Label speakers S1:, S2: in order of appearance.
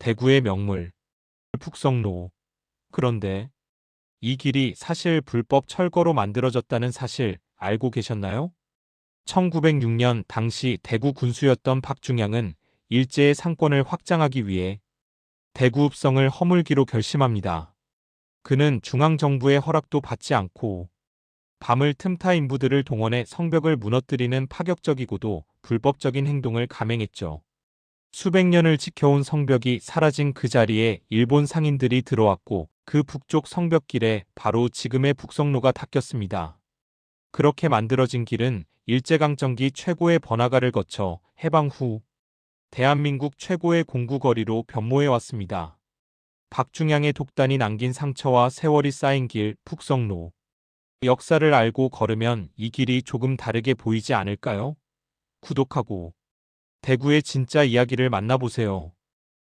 S1: 대구의 명물 북성로. 그런데 이 길이 사실 불법 철거로 만들어졌다는 사실 알고 계셨나요? 1906년 당시 대구 군수였던 박중양은 일제의 상권을 확장하기 위해 대구 읍성을 허물기로 결심합니다. 그는 중앙정부의 허락도 받지 않고 밤을 틈타 인부들을 동원해 성벽을 무너뜨리는 파격적이고도 불법적인 행동을 감행했죠. 수백 년을 지켜온 성벽이 사라진 그 자리에 일본 상인들이 들어왔고 그 북쪽 성벽길에 바로 지금의 북성로가 닦였습니다. 그렇게 만들어진 길은 일제강점기 최고의 번화가를 거쳐 해방 후 대한민국 최고의 공구거리로 변모해 왔습니다. 박중양의 독단이 남긴 상처와 세월이 쌓인 길 북성로. 역사를 알고 걸으면 이 길이 조금 다르게 보이지 않을까요? 구독하고 대구의 진짜 이야기를 만나보세요.